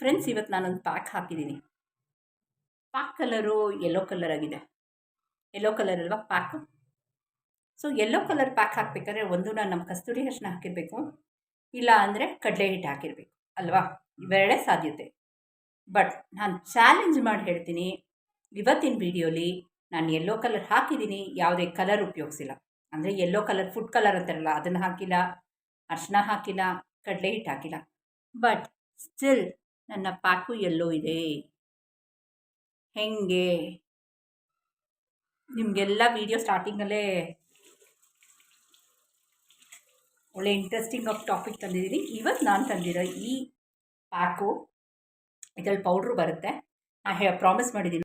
Friends ಇವತ್ತು ನಾನೊಂದು pack ಹಾಕಿದ್ದೀನಿ ಪ್ಯಾಕ್ ಕಲರು ಯೆಲ್ಲೋ ಕಲರ್ ಆಗಿದೆ. ಯೆಲ್ಲೋ ಕಲರ್ ಅಲ್ವಾ pack so yellow colour pack ಹಾಕಬೇಕಾದ್ರೆ ಒಂದು ನಾನು ನಮ್ಮ ಕಸ್ತೂರಿ ಅರಿಶಿನ ಹಾಕಿರಬೇಕು, ಇಲ್ಲ ಅಂದರೆ ಕಡಲೆ ಹಿಟ್ಟು ಹಾಕಿರಬೇಕು, ಅಲ್ವಾ? ಇವೆರಡೇ ಸಾಧ್ಯತೆ. ಬಟ್ ನಾನು ಚಾಲೆಂಜ್ ಮಾಡಿ ಹೇಳ್ತೀನಿ, ಇವತ್ತಿನ ವೀಡಿಯೋಲಿ ನಾನು ಯೆಲ್ಲೋ ಕಲರ್ ಹಾಕಿದ್ದೀನಿ ಯಾವುದೇ ಕಲರ್ ಉಪಯೋಗಿಸಿಲ್ಲ. ಅಂದರೆ ಯೆಲ್ಲೋ ಕಲರ್ ಫುಡ್ ಕಲರ್ ಅಂತಾರಲ್ಲ, ಅದನ್ನು ಹಾಕಿಲ್ಲ ಅರ್ಶನ ಹಾಕಿಲ್ಲ, ಕಡಲೆ ಹಿಟ್ಟು ಹಾಕಿಲ್ಲ. ಬಟ್ ಸ್ಟಿಲ್ ನನ್ನ ಪಾಕು ಎಲ್ಲೋ ಇದೆ. ಹೆಂಗೆ? ನಿಮಗೆಲ್ಲ ವಿಡಿಯೋ ಸ್ಟಾರ್ಟಿಂಗಲ್ಲೇ ಒಳ್ಳೆ ಇಂಟ್ರೆಸ್ಟಿಂಗ್ ಆಫ್ ಟಾಪಿಕ್ ತಂದಿದ್ದೀನಿ ಇವತ್ತು ನಾನು ತಂದಿರೋ ಈ ಪ್ಯಾಕು ಇದರಲ್ಲಿ ಪೌಡ್ರು ಬರುತ್ತೆ. ನಾ ಹೇ ಪ್ರಾಮಿಸ್ ಮಾಡಿದ್ದೀನಿ.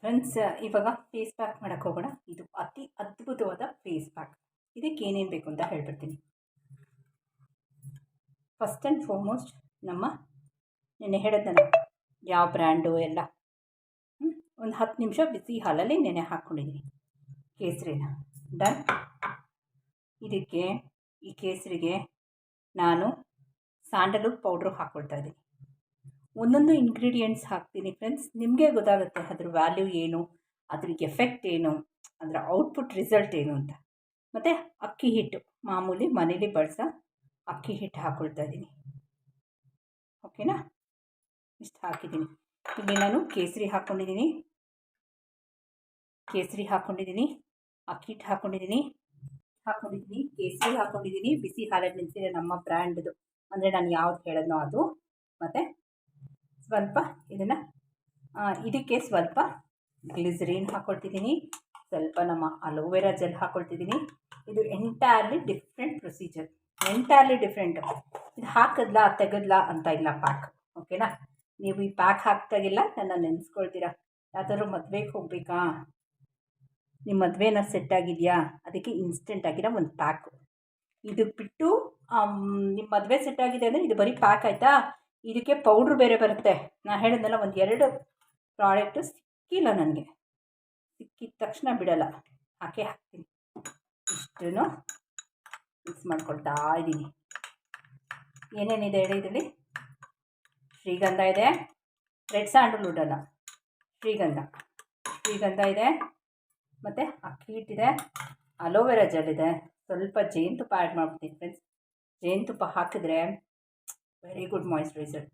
ಫ್ರೆಂಡ್ಸ್ ಇವಾಗ ಫೇಸ್ ಪ್ಯಾಕ್ ಮಾಡೋಕ್ಕೆ ಹೋಗೋಣ. ಇದು ಅತಿ ಅದ್ಭುತವಾದ ಫೇಸ್ ಪ್ಯಾಕ್ ಇದಕ್ಕೆ ಏನೇನು ಬೇಕು ಅಂತ ಹೇಳ್ಬಿಡ್ತೀನಿ. ಫಸ್ಟ್ ಆ್ಯಂಡ್ ಫಾರ್ಮೋಸ್ಟ್ ನಮ್ಮ ನೆನೆ ಹೇಳಿದ್ನಲ್ಲ ಯಾವ ಬ್ರ್ಯಾಂಡು ಎಲ್ಲ. ಒಂದು ಹತ್ತು ನಿಮಿಷ ಬಿಸಿ ಹಾಲಲ್ಲಿ ನೆನೆ ಹಾಕ್ಕೊಂಡಿದ್ದೀನಿ ಕೇಸರಿನ. ಡನ್. ಇದಕ್ಕೆ, ಈ ಕೇಸರಿಗೆ ನಾನು ಸ್ಯಾಂಡಲ್ವುಡ್ ಪೌಡ್ರು ಹಾಕ್ಕೊಳ್ತಾ ಇದ್ದೀನಿ. ಒಂದೊಂದು ಇಂಗ್ರೀಡಿಯೆಂಟ್ಸ್ ಹಾಕ್ತೀನಿ ಫ್ರೆಂಡ್ಸ್. ನಿಮಗೆ ಗೊತ್ತಾಗುತ್ತೆ ಅದ್ರ ವ್ಯಾಲ್ಯೂ ಏನು, ಅದ್ರ ಎಫೆಕ್ಟ್ ಏನು, ಅದರ ಔಟ್ಪುಟ್ ರಿಸಲ್ಟ್ ಏನು ಅಂತ. ಮತ್ತು ಅಕ್ಕಿ ಹಿಟ್ಟು, ಮಾಮೂಲಿ ಮನೇಲಿ ಬಳಸೋ ಅಕ್ಕಿ ಹಿಟ್ಟು ಹಾಕ್ಕೊಳ್ತಾ ಇದ್ದೀನಿ. ಓಕೆನಾ? ಇಷ್ಟು ಹಾಕಿದ್ದೀನಿ. ಇಲ್ಲಿ ನಾನು ಕೇಸರಿ ಹಾಕ್ಕೊಂಡಿದ್ದೀನಿ ಕೇಸರಿ ಹಾಕ್ಕೊಂಡಿದ್ದೀನಿ ಅಕ್ಕಿ ಹಿಟ್ಟು ಹಾಕ್ಕೊಂಡಿದ್ದೀನಿ ಹಾಕ್ಕೊಂಡಿದ್ದೀನಿ ಕೇಸರಿ ಹಾಕ್ಕೊಂಡಿದ್ದೀನಿ ಬಿಸಿ ಹಾಲಲ್ಲಿ ನಿಂತಿದೆ ನಮ್ಮ ಬ್ರ್ಯಾಂಡ್ದು. ಅಂದರೆ ನಾನು ಯಾವ್ದು ಹೇಳೋದ್ನೋ ಅದು. ಮತ್ತು ಸ್ವಲ್ಪ ಇದನ್ನು ಇದಕ್ಕೆ ಸ್ವಲ್ಪ ಗ್ಲಿಸರಿನ್ ಹಾಕ್ಕೊಳ್ತಿದ್ದೀನಿ ಸ್ವಲ್ಪ ನಮ್ಮ ಅಲೋವೆರಾ ಜೆಲ್ ಹಾಕ್ಕೊಳ್ತಿದ್ದೀನಿ ಇದು entirely different procedure. Entirely different. ಇದು ಹಾಕಿದ್ಲಾ, ತೆಗೆದ್ಲಾ ಅಂತ ಇಲ್ಲ ಪ್ಯಾಕ್ ಓಕೆನಾ? ನೀವು ಈ ಪ್ಯಾಕ್ ಹಾಕ್ದಾಗಿಲ್ಲ ನನ್ನ ನೆನೆಸ್ಕೊಳ್ತೀರಾ? ಯಾವ್ದಾದ್ರು ಮದುವೆಗೆ ಹೋಗ್ಬೇಕಾ? ನಿಮ್ಮ ಮದುವೆನ ಸೆಟ್ ಆಗಿದೆಯಾ? ಅದಕ್ಕೆ ಇನ್ಸ್ಟೆಂಟ್ ಆಗಿರೋ ಒಂದು ಪ್ಯಾಕು ಇದು ಬಿಟ್ಟು ನಿಮ್ಮ ಮದುವೆ ಸೆಟ್ ಆಗಿದೆ ಅಂದರೆ ಇದು ಬರೀ ಪ್ಯಾಕ್ ಆಯಿತಾ? ಇದಕ್ಕೆ ಪೌಡ್ರ್ ಬೇರೆ ಬರುತ್ತೆ. ನಾನು ಹೇಳಿದ್ನಲ್ಲ, ಒಂದು ಎರಡು ಪ್ರಾಡಕ್ಟು ಸಿಕ್ಕಿಲ್ಲ ನನಗೆ. ಸಿಕ್ಕಿದ ತಕ್ಷಣ ಬಿಡಲ್ಲ. ಹಾಕೇ ಹಾಕ್ತೀನಿ. ಇಷ್ಟೂ ಮಿಕ್ಸ್ ಮಾಡ್ಕೊಳ್ತಾ ಇದ್ದೀನಿ ಏನೇನಿದೆ ಹೇಳಿ ಇದರಲ್ಲಿ? ಶ್ರೀಗಂಧ ಇದೆ. ರೆಡ್ ಸ್ಯಾಂಡಲ್ವುಡ್ ಅಲ್ಲ ಶ್ರೀಗಂಧ. ಶ್ರೀಗಂಧ ಇದೆ. ಮತ್ತು ಅಕ್ಕಿ ಹಿಟ್ಟಿದೆ ಅಲೋವೆರಾ ಜೆಲ್ ಇದೆ. ಸ್ವಲ್ಪ ಜೇನುತುಪ್ಪ ಆ್ಯಡ್ ಮಾಡ್ಬಿಡ್ತೀನಿ ಫ್ರೆಂಡ್ಸ್ ಜೇನುತುಪ್ಪ ಹಾಕಿದ್ರೆ ವೆರಿ ಗುಡ್ ಮಾಯಿಶ್ಚರೈಸರ್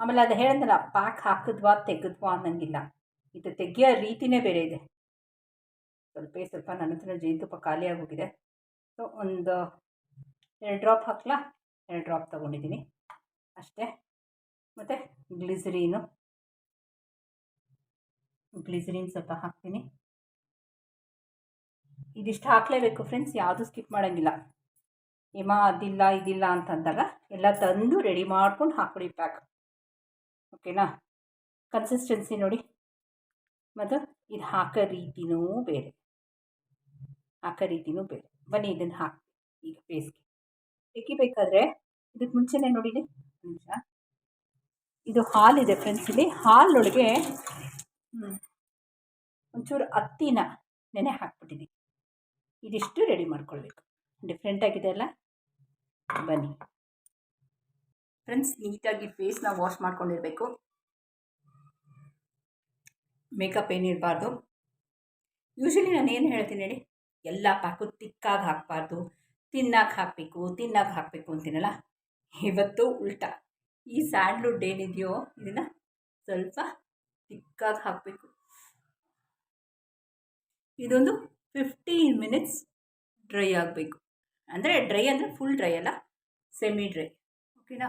ಆಮೇಲೆ ಅದು ಹೇಳಿದ್ನಲ್ಲ ಪ್ಯಾಕ್ ಹಾಕಿದ್ವಾ ತೆಗೆದ್ವಾ ಅನ್ನಂಗಿಲ್ಲ. ಇದು ತೆಗಿಯೋ ರೀತಿನೇ ಬೇರೆ ಇದೆ. ಸ್ವಲ್ಪ ಸ್ವಲ್ಪ ನನ್ನ ಹತ್ರ ಜೇನುತುಪ್ಪ ಖಾಲಿ ಹೋಗಿದೆ ಸೊ ಒಂದು ಎರಡು ಡ್ರಾಪ್ ಹಾಕ್ಲಾ? ಎರಡು ಡ್ರಾಪ್ ತೊಗೊಂಡಿದ್ದೀನಿ. ಅಷ್ಟೇ. ಮತ್ತು ಗ್ಲಿಸರೀನು. ಗ್ಲಿಸರಿನ್ ಸ್ವಲ್ಪ ಹಾಕ್ತೀನಿ. ಇದಿಷ್ಟು ಹಾಕಲೇಬೇಕು ಫ್ರೆಂಡ್ಸ್, ಯಾವುದು ಸ್ಕಿಪ್ ಮಾಡೋಂಗಿಲ್ಲ. ಹಿಮ ಅದಿಲ್ಲ, ಇದಿಲ್ಲ ಅಂತಂದಾಗ ಎಲ್ಲ ತಂದು ರೆಡಿ ಮಾಡ್ಕೊಂಡು ಹಾಕ್ಬಿಡಿ ಪ್ಯಾಕ್ ಓಕೆನಾ ಕನ್ಸಿಸ್ಟೆನ್ಸಿ ನೋಡಿ. ಮತ್ತು ಇದು ಹಾಕೋ ರೀತಿನೂ ಬೇರೆ. ಹಾಕೋ ರೀತಿನೂ ಬೇರೆ. ಬನ್ನಿ ಇದನ್ನು ಹಾಕಿ ಈಗ ಫೇಸ್ಗೆ ತೆಗಿಬೇಕಾದ್ರೆ ಇದಕ್ಕೆ ಮುಂಚೆನೇ ನೋಡಿದೆ ನಿಮಿಷ. ಇದು ಹಾಲಿದೆ ಫ್ರೆಂಡ್ಸ್ ಇಲ್ಲಿ ಹಾಲೊಳಗೆ ಒಂಚೂರು ಹತ್ತಿನ ನೆನೆ ಹಾಕ್ಬಿಟ್ಟಿದ್ದೀನಿ. ಇದಿಷ್ಟು ರೆಡಿ ಮಾಡ್ಕೊಳ್ಬೇಕು. ಡಿಫ್ರೆಂಟಾಗಿದೆ ಅಲ್ಲ? ಬನ್ನಿ. ಫ್ರೆಂಡ್ಸ್ ನೀಟಾಗಿ ಫೇಸ್ನ ವಾಶ್ ಮಾಡ್ಕೊಂಡಿರಬೇಕು. ಮೇಕಪ್ ಏನಿರಬಾರ್ದು ಯೂಶಲಿ ನಾನು ಏನು ಹೇಳ್ತೀನಿ ಹೇಳಿ, ಎಲ್ಲ ಪಾಕು ತಿಕ್ಕಾಗಿ ಹಾಕಬಾರ್ದು. ತಿನ್ನಕ್ಕೆ ಹಾಕಬೇಕು ತಿನ್ನಕ್ಕೆ ಹಾಕಬೇಕು ಅಂತೀನಲ್ಲ? ಇವತ್ತು ಉಲ್ಟಾ. ಈ ಸ್ಯಾಂಡ್ಲ್ವುಡ್ ಏನಿದೆಯೋ ಇದನ್ನು ಸ್ವಲ್ಪ ತಿಕ್ಕಾಗಿ ಹಾಕಬೇಕು. ಇದೊಂದು ಫಿಫ್ಟೀನ್ ಮಿನಿಟ್ಸ್ ಡ್ರೈ ಆಗಬೇಕು. ಅಂದರೆ ಡ್ರೈ ಅಂದರೆ ಫುಲ್ ಡ್ರೈ ಅಲ್ಲ ಸೆಮಿ ಡ್ರೈ ಓಕೆನಾ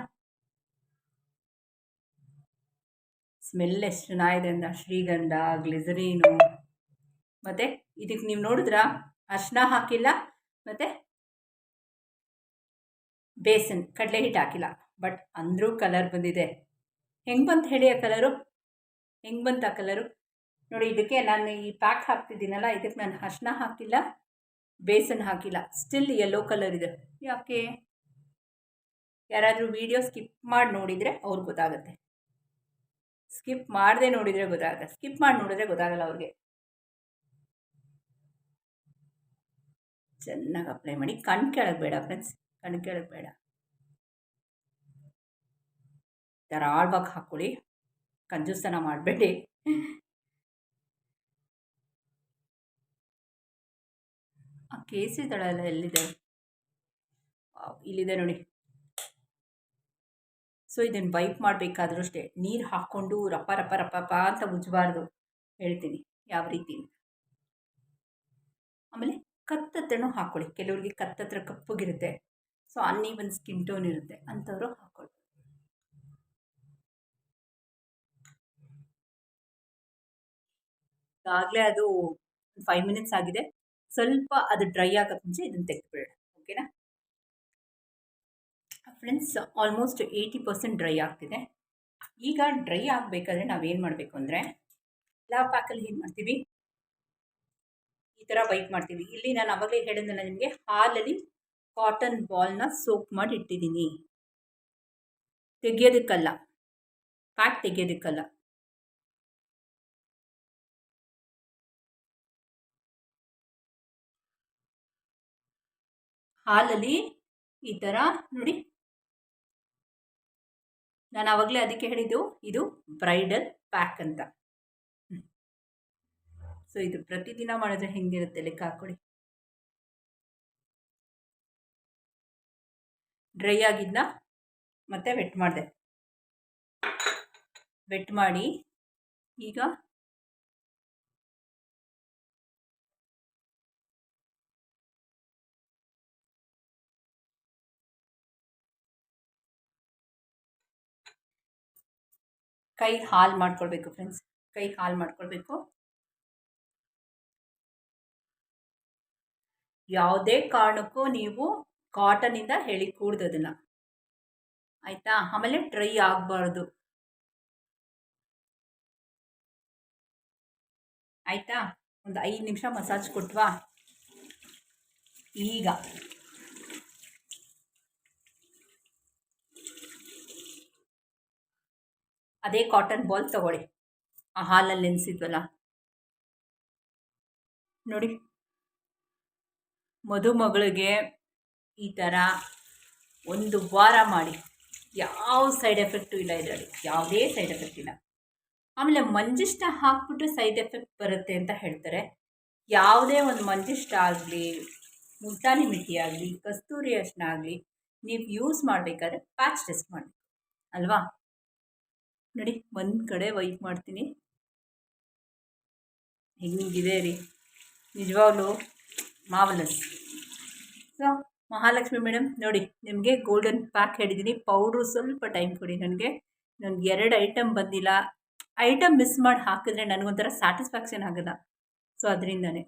ಸ್ಮೆಲ್ ಎಷ್ಟು ಚೆನ್ನಾಗಿದೆ ಅಂತ ಶ್ರೀಗಂಧ, ಗ್ಲಿಸರೀನು. ಮತ್ತು ಇದಕ್ಕೆ ನೀವು ನೋಡಿದ್ರಾ? ಅರ್ಶಿನ ಹಾಕಿಲ್ಲ, ಮತ್ತು ಬೇಸನ್, ಕಡಲೆ ಹಿಟ್ಟು ಹಾಕಿಲ್ಲ. ಬಟ್ ಅಂದರೂ ಕಲರ್ ಬಂದಿದೆ. ಹೆಂಗೆ ಬಂತು ಹೇಳಿ ಆ ಕಲರು ಹೆಂಗೆ ಬಂತು ಆ ಕಲರು ನೋಡಿ ಇದಕ್ಕೆ ನಾನು ಈ ಪ್ಯಾಕ್ ಹಾಕ್ತಿದ್ದೀನಲ್ಲ, ಇದಕ್ಕೆ ನಾನು ಅರ್ಶಿನ ಹಾಕಿಲ್ಲ, ಬೇಸನ್ ಹಾಕಿಲ್ಲ. ಸ್ಟಿಲ್ ಯೆಲ್ಲೋ ಕಲರ್ ಇದೆ. ಯಾಕೆ? ಯಾರಾದರೂ ವೀಡಿಯೋ ಸ್ಕಿಪ್ ಮಾಡಿ ನೋಡಿದರೆ ಅವ್ರಿಗೆ ಗೊತ್ತಾಗುತ್ತೆ. ಸ್ಕಿಪ್ ಮಾಡದೆ ನೋಡಿದರೆ ಗೊತ್ತಾಗುತ್ತೆ. ಸ್ಕಿಪ್ ಮಾಡಿ ನೋಡಿದ್ರೆ ಗೊತ್ತಾಗಲ್ಲ ಅವ್ರಿಗೆ. ಚೆನ್ನಾಗಿ ಅಪ್ಲೈ ಮಾಡಿ. ಕಣ್ ಕೆಳಗೆ ಬೇಡ ಫ್ರೆಂಡ್ಸ್ ಕಣ್ ಕೆಳಗೆ ಬೇಡ. ಧಾರಾಳವಾಗಿ ಹಾಕ್ಕೊಳ್ಳಿ. ಕಂಜೂಸ್ತನ ಮಾಡಬೇಡಿ ಆ ಕೇಸರಿ ದಳ ಎಲ್ಲ ಎಲ್ಲಿದೆ? ಇಲ್ಲಿದೆ ನೋಡಿ. ಸೊ ಇದನ್ನು ವೈಪ್ ಮಾಡಬೇಕಾದ್ರೂ ಅಷ್ಟೇ, ನೀರು ಹಾಕ್ಕೊಂಡು ರಪ್ಪ ರಪ್ಪ ರಪ ರಪ ಅಂತ ಉಜ್ಜಬಾರ್ದು ಹೇಳ್ತೀನಿ, ಯಾವ ರೀತಿ ಆಮೇಲೆ ಕತ್ತತ್ರನೂ ಹಾಕ್ಕೊಳ್ಳಿ, ಕೆಲವರಿಗೆ ಕತ್ತತ್ರ ಕಪ್ಪಗಿರುತ್ತೆ. ಸೊ ಅನ್ನೀವನ್ ಸ್ಕಿನ್ ಟೋನ್ ಇರುತ್ತೆ, ಅಂಥವ್ರು ಹಾಕ್ಕೊಳ್ಳಿ. ಈಗಾಗಲೇ ಅದು ಫೈವ್ ಮಿನಿಟ್ಸ್ ಆಗಿದೆ. ಸ್ವಲ್ಪ ಅದು ಡ್ರೈ ಆಗೋಕ್ಕೆ ಮುಂಚೆ ಇದನ್ನು ತೆಗೆದುಬಿಡೋಣ ಓಕೆನಾ friends almost eighty percent dry ಆಗ್ತಿದೆ. ಈಗ ಡ್ರೈ ಆಗಬೇಕಾದ್ರೆ ನಾವೇನು ಮಾಡಬೇಕು ಅಂದರೆ, ಎಲ್ಲ ಪ್ಯಾಕಲ್ಲಿ ಏನು ಮಾಡ್ತೀವಿ? ಈ ಥರ ವೈಪ್ ಮಾಡ್ತೀವಿ. ಇಲ್ಲಿ ನಾನು ಅವಾಗಲೇ ಹೇಳಿದ್ನಲ್ಲ ನಿಮಗೆ, ಹಾಲಲ್ಲಿ ಕಾಟನ್ ಬಾಲ್ನ ಸೋಪ್ ಮಾಡಿ ಇಟ್ಟಿದ್ದೀನಿ. ತೆಗೆಯೋದಕ್ಕಲ್ಲ. ಪ್ಯಾಕ್ ತೆಗಿಯೋದಕ್ಕಲ್ಲ. ಹಾಲಲ್ಲಿ ಈ ಥರ ನೋಡಿ. ನಾನು ಆವಾಗಲೇ ಅದಕ್ಕೆ ಹೇಳಿದ್ದು ಇದು ಬ್ರೈಡಲ್ ಪ್ಯಾಕ್ ಅಂತ. ಸೊ ಇದು ಪ್ರತಿದಿನ ಮಾಡಿದ್ರೆ ಹೆಂಗಿರುತ್ತೆ ಲೆಕ್ಕ ಹಾಕ್ಕೊಳ್ಳಿ ಡ್ರೈ ಆಗಿದ್ನ? ಮತ್ತೆ ವೆಟ್ ಮಾಡಿದೆ. ವೆಟ್ ಮಾಡಿ ಈಗ ಕೈ ಹಾಲು ಮಾಡ್ಕೊಳ್ಬೇಕು ಫ್ರೆಂಡ್ಸ್ ಕೈ ಹಾಲು ಮಾಡ್ಕೊಳ್ಬೇಕು. ಯಾವುದೇ ಕಾರಣಕ್ಕೂ ನೀವು ಕಾಟನಿಂದ ಹೇಳಿ ಕೂಡ್ದು ಅದನ್ನು. ಆಯಿತಾ? ಆಮೇಲೆ ಡ್ರೈ ಆಗಬಾರ್ದು. ಆಯಿತಾ? ಒಂದು ಐದು ನಿಮಿಷ ಮಸಾಜ್ ಕೊಟ್ವಾ? ಈಗ. ಅದೇ ಕಾಟನ್ ಬಾಲ್ ತಗೊಳ್ಳಿ. ಆ ಹಾಲಲ್ಲಿ ನೆನೆಸಿದ್ವಲ್ಲ. ನೋಡಿ. ಮದುಮಗಳಿಗೆ ಈ ಥರ ಒಂದು ವಾರ ಮಾಡಿ. ಯಾವ ಸೈಡ್ ಎಫೆಕ್ಟು ಇಲ್ಲ ಇದರಲ್ಲಿ. ಯಾವುದೇ ಸೈಡ್ ಎಫೆಕ್ಟ್ ಇಲ್ಲ. ಆಮೇಲೆ ಮಂಜಿಷ್ಟ ಹಾಕ್ಬಿಟ್ಟು ಸೈಡ್ ಎಫೆಕ್ಟ್ ಬರುತ್ತೆ ಅಂತ ಹೇಳ್ತಾರೆ. ಯಾವುದೇ ಒಂದು ಮಂಜಿಷ್ಟ ಆಗಲಿ, ಮುಲ್ತಾನಿ ಮಿಟ್ಟಿ ಆಗಲಿ, ಕಸ್ತೂರಿ ಅರ್ಶಿನ ಆಗಲಿ, ನೀವು ಯೂಸ್ ಮಾಡಬೇಕಾದ್ರೆ ಪ್ಯಾಚ್ ಟೆಸ್ಟ್ ಮಾಡಿ ಅಲ್ವಾ? ನೋಡಿ, ಒಂದು ಕಡೆ ವೈಪ್ ಮಾಡ್ತೀನಿ. ಹೆಂಗಿದೆ ರೀ? ನಿಜವಾಗ್ಲೂ ಮಾವಲಸ್ ಸೊ ಮಹಾಲಕ್ಷ್ಮಿ ಮೇಡಮ್ ನೋಡಿ, ನಿಮಗೆ ಗೋಲ್ಡನ್ ಪ್ಯಾಕ್ ಹೇಳಿದ್ದೀನಿ ಪೌಡ್ರು ಸ್ವಲ್ಪ ಟೈಮ್ ಕೊಡಿ ನನಗೆ. ನನಗೆ ಎರಡು ಐಟಮ್ ಬಂದಿಲ್ಲ. ಐಟಮ್ ಮಿಸ್ ಮಾಡಿ ಹಾಕಿದ್ರೆ ನನಗೊಂಥರ ಸ್ಯಾಟಿಸ್ಫ್ಯಾಕ್ಷನ್ ಆಗಲ್ಲ. ಸೊ ಅದರಿಂದನೇ.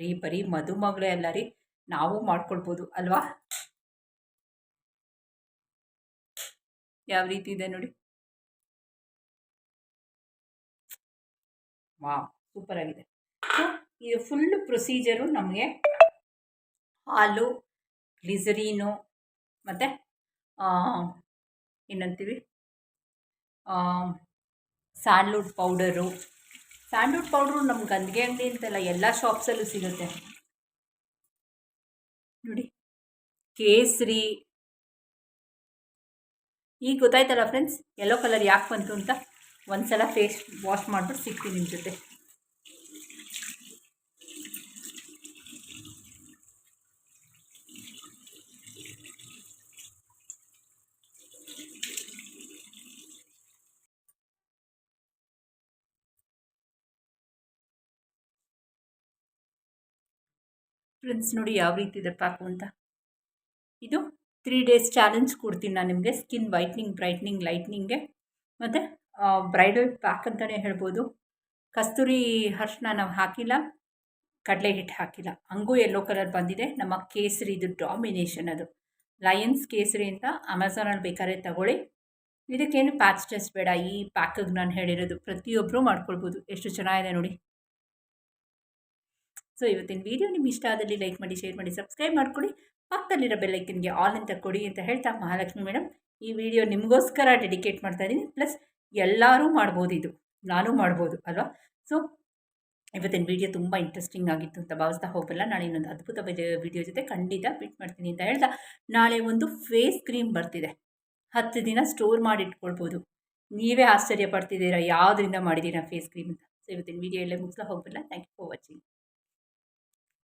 ರೀ, ಬರೀ ಮದುಮಗಳೇ ಅಲ್ಲ ರೀ. ನಾವು ಮಾಡ್ಕೊಳ್ಬೋದು, ಅಲ್ವಾ? ಯಾವ ರೀತಿ ಇದೆ ನೋಡಿ. ವಾ ಸೂಪರ್ ಆಗಿದೆ. ಇದು ಫುಲ್ ಪ್ರೊಸೀಜರು ನಮಗೆ ಹಾಲು ಗ್ಲಿಸರೀನು ಮತ್ತು ಏನಂತೀವಿ? ಸ್ಯಾಂಡ್ಲ್ವುಡ್ ಪೌಡರು ಸ್ಯಾಂಡ್ಲ್ವುಡ್ ಪೌಡ್ರು ನಮ್ಮ ಗಂದಿಗೆ ಅಂಗಡಿ ಅಂತೆಲ್ಲ ಎಲ್ಲ ಶಾಪ್ಸಲ್ಲೂ ಸಿಗುತ್ತೆ. ನೋಡಿ, ಕೇಸರಿ ಈಗ ಗೊತ್ತಾಯ್ತಲ್ಲ ಫ್ರೆಂಡ್ಸ್ ಯೆಲ್ಲೋ ಕಲರ್ ಯಾಕೆ ಬಂತು ಅಂತ? ಒಂದು ಸಲ ಫೇಸ್ ವಾಶ್ ಮಾಡಿಬಿಟ್ಟು ಸಿಗ್ತೀನಿ ನಿಮ್ಮ ಜೊತೆ. ಫ್ರೆಂಡ್ಸ್ ನೋಡಿ ಯಾವ ರೀತಿ ಇದೆ ಪಾಕು ಅಂತ. ಇದು ತ್ರೀ ಡೇಸ್ ಚಾಲೆಂಜ್ ಕೊಡ್ತೀನಿ ನಾನು ನಿಮಗೆ. ಸ್ಕಿನ್ ವೈಟ್ನಿಂಗ್ ಬ್ರೈಟ್ನಿಂಗ್ ಲೈಟ್ನಿಂಗ್ಗೆ ಮತ್ತು ಬ್ರೈಡಲ್ ಪ್ಯಾಕ್ ಅಂತಲೇ ಹೇಳ್ಬೋದು. ಕಸ್ತೂರಿ ಅರ್ಶಿನ ನಾವು ಹಾಕಿಲ್ಲ. ಕಡಲೆ ಹಿಟ್ಟು ಹಾಕಿಲ್ಲ. ಹಂಗೂ ಯೆಲ್ಲೋ ಕಲರ್ ಬಂದಿದೆ. ನಮ್ಮ ಕೇಸರಿದು ಡಾಮಿನೇಷನ್ ಅದು. ಲಯನ್ಸ್ ಕೇಸರಿ ಅಂತ ಅಮೆಝಾನಲ್ಲಿ ಬೇಕಾದ್ರೆ ತಗೊಳ್ಳಿ. ಇದಕ್ಕೇನು ಪ್ಯಾಚ್ ಟೆಸ್ಟ್ ಬೇಡ. ಈ ಪ್ಯಾಕಿಗೆ ನಾನು ಹೇಳಿರೋದು ಪ್ರತಿಯೊಬ್ಬರು ಮಾಡ್ಕೊಳ್ಬೋದು. ಎಷ್ಟು ಚೆನ್ನಾಗಿದೆ ನೋಡಿ. ಸೊ ಇವತ್ತಿನ ವೀಡಿಯೋ ನಿಮ್ಗೆ ಇಷ್ಟ ಆದಲ್ಲಿ ಲೈಕ್ ಮಾಡಿ ಶೇರ್ ಮಾಡಿ ಸಬ್ಸ್ಕ್ರೈಬ್ ಮಾಡ್ಕೊಳ್ಳಿ. ಪಕ್ಕದಲ್ಲಿರೋ ಬೆಲ್ಲೈಕನ್ಗೆ ಆಲ್ ಅಂತ ಕೊಡಿ ಅಂತ ಹೇಳ್ತಾ ಮಹಾಲಕ್ಷ್ಮಿ ಮೇಡಮ್ ಈ ವಿಡಿಯೋ ನಿಮಗೋಸ್ಕರ ಡೆಡಿಕೇಟ್ ಮಾಡ್ತಾ ಇದ್ದೀನಿ. ಪ್ಲಸ್ ಎಲ್ಲರೂ ಮಾಡ್ಬೋದು ಇದು. ನಾನು ಮಾಡ್ಬೋದು, ಅಲ್ವಾ? ಸೊ ಇವತ್ತಿನ ವಿಡಿಯೋ ತುಂಬ ಇಂಟ್ರೆಸ್ಟಿಂಗ್ ಆಗಿತ್ತು ಅಂತ ಭಾವಿಸ್ತಾ ಹೋಗಲ್ಲ ನಾಳೆ ಇನ್ನೊಂದು ಅದ್ಭುತ ವಿಡಿಯೋ ಜೊತೆ ಖಂಡಿತ ಬಿಟ್ ಮಾಡ್ತೀನಿ ಅಂತ ಹೇಳ್ತಾ ನಾಳೆ ಒಂದು ಫೇಸ್ ಕ್ರೀಮ್ ಬರ್ತಿದೆ. ಹತ್ತು ದಿನ ಸ್ಟೋರ್ ಮಾಡಿ ಇಟ್ಕೊಳ್ಬೋದು ನೀವೇ ಆಶ್ಚರ್ಯ ಪಡ್ತಿದ್ದೀರಾ? ಯಾವುದರಿಂದ ಮಾಡಿದ್ದೀರಾ ಫೇಸ್ ಕ್ರೀಮ್ ಅಂತ? ಸೊ ಇವತ್ತಿನ ವಿಡಿಯೋ ಎಲ್ಲೇ ಮುಗಿಸ್ತಾ ಹೋಗಲ್ಲ ಥ್ಯಾಂಕ್ ಯು ಫಾರ್ ವಾಚಿಂಗ್